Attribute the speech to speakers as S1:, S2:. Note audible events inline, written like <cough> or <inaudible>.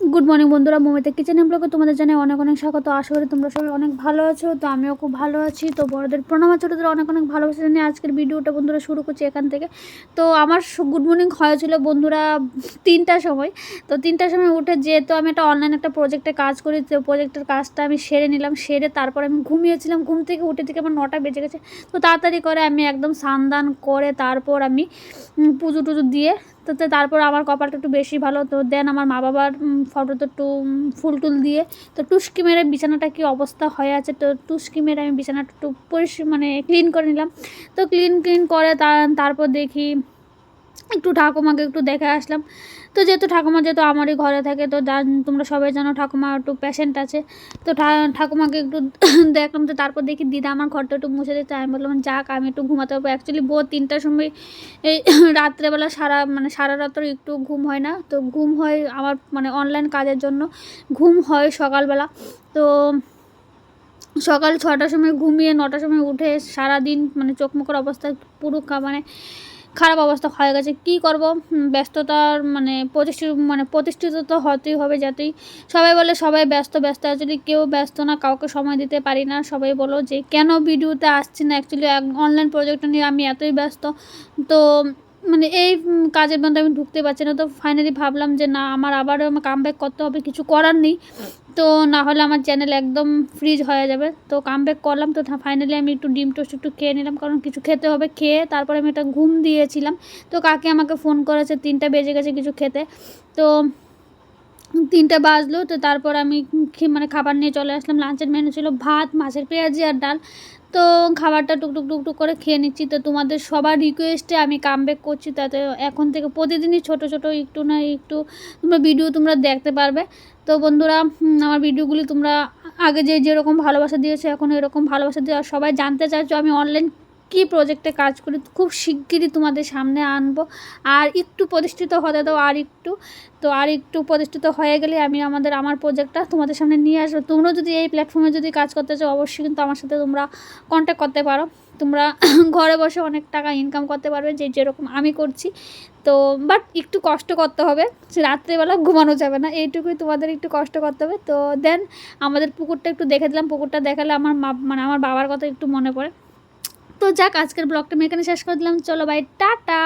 S1: Good morning বন্ধুরা। Momita kitchen ব্লগে তোমাদের জানাই অনেক অনেক স্বাগত। আশা করি তোমরা সবাই অনেক ভালো আছো, তো আমিও খুব ভালো আছি। তো বড়দের প্রণাম, ছোটোদের অনেক অনেক ভালোবাসা জানিয়ে আজকের ভিডিওটা বন্ধুরা শুরু করছি এখান থেকে। তো আমার গুড মর্নিং হয়েছিল বন্ধুরা তিনটার সময়। তো তিনটার সময় উঠে যেহেতু আমি একটা অনলাইন একটা প্রজেক্টে কাজ করি, তো প্রজেক্টের কাজটা আমি সেরে নিলাম, সেরে তারপর আমি ঘুমিয়েছিলাম। ঘুম থেকে উঠে থেকে আমার নটা বেজে গেছে। তো তাড়াতাড়ি করে আমি একদম স্নান করে তারপর আমি পুজো টুজো দিয়ে তো আস্তে তারপর আমার কপালটা একটু বেশি ভালো, তো দেন আমার মা বাবার ফটো তো একটু ফুল টুল দিয়ে, তো টুসকি মেরে বিছানাটা কি অবস্থা হয়ে আছে? তো টুসকি মেরে আমি বিছানাটা একটু পরিষ্কার মানে ক্লিন করে নিলাম। তো ক্লিন ক্লিন করে তারপর দেখি একটু ঠাকুমাকে একটু দেখে আসলাম। তো যেহেতু ঠাকুমা যেহেতু আমারই ঘরে থাকে, তো তোমরা সবাই জানো ঠাকুমা একটু পেশেন্ট আছে। তো ঠাকুমাকে একটু <coughs> দেখলাম, তো তারপর দেখি দিদা আমার ঘরটা একটু মুছে দিতে আমি বললাম, যাক, আমি একটু ঘুমাতে পারব। অ্যাকচুয়ালি ভোর তিনটার সময় এই <coughs> রাত্রেবেলা সারা মানে সারা রাত্র একটু ঘুম হয় না। তো ঘুম হয় আমার মানে অনলাইন কাজের জন্য। ঘুম হয় সকালবেলা। তো সকাল ছটার সময় ঘুমিয়ে নটার সময় উঠে সারা দিন মানে চোখ মুখের অবস্থা পুরো মানে খারাপ অবস্থা হয়ে গেছে। কি করব? ব্যস্ততার মানে প্রতিষ্ঠিত মানে প্রতিষ্ঠিত তো হতেই হবে যাতেই সবাই বলে সবাই ব্যস্ত ব্যস্ত। অ্যাকচুয়ালি কেউ ব্যস্ত না, কাউকে সময় দিতে পারি না, সবাই বলো যে কেন ভিডিওতে আসছি না? অ্যাকচুয়ালি অনলাইন প্রজেক্ট নিয়ে আমি এতই ব্যস্ত। তো মানে এই কাজের মধ্যে আমি ঢুকতে পারছি না। তো ফাইনালি ভাবলাম যে না, আমার আবারও আমার কাম ব্যাক করতে হবে, কিছু করার নেই। তো না হলে আমার চ্যানেল একদম ফ্রিজ হয়ে যাবে। তো কাম ব্যাক করলাম, তো ফাইনালি আমি একটু ডিম টোস্ট একটু খেয়ে নিলাম, কারণ কিছু খেতে হবে, খেয়ে তারপরে আমি একটা ঘুম দিয়েছিলাম। তো কাকে আমাকে ফোন করেছে, তিনটা বেজে গেছে কিছু খেতে। তো তিনটা বাজলো, তো তারপর আমি মানে খাবার নিয়ে চলে আসলাম। লাঞ্চের মেনু ছিল ভাত, মাছের পেঁয়াজি আর ডাল। তো খাবারটা টুকটুক টুকটুক করে খেয়ে নিচ্ছি। তো তোমাদের সবার রিকোয়েস্টে আমি কাম ব্যাক করছি। তাতে এখন থেকে প্রতিদিনই ছোট ছোট একটু না একটু তোমরা ভিডিও তোমরা দেখতে পারবে। তো বন্ধুরা আমার ভিডিওগুলি তোমরা আগে যে যেরকম ভালোবাসা দিয়েছ, এখন এরকম ভালোবাসা দিয়ে সবাই জানতে চাইছো। আমি অনলাইন কী প্রজেক্টে কাজ করি, খুব শিগগিরই তোমাদের সামনে আনব। আর একটু প্রতিষ্ঠিত হতে দাও, আর একটু। তো আর একটু প্রতিষ্ঠিত হয়ে গেলে আমি আমাদের, আমার প্রজেক্টটা তোমাদের সামনে নিয়ে আসব। তোমরাও যদি এই প্ল্যাটফর্মে যদি কাজ করতে চাও, অবশ্যই কিন্তু আমার সাথে তোমরা কন্ট্যাক্ট করতে পারো। তোমরা <coughs> ঘরে বসে অনেক টাকা ইনকাম করতে পারবে, যে যেরকম আমি করছি। তো বাট একটু কষ্ট করতে হবে। রাত্রেবেলা ঘুমানো যাবে না, এইটুকুই তোমাদের একটু কষ্ট করতে হবে। তো দেন আমাদের পুকুরটা একটু দেখে দিলাম। পুকুরটা দেখালে আমার মা মানে আমার বাবার কথা একটু মনে পড়ে। যাক আজকের ব্লগটা আমি এখানে শেষ করে দিলাম। চলো বাই টাটা!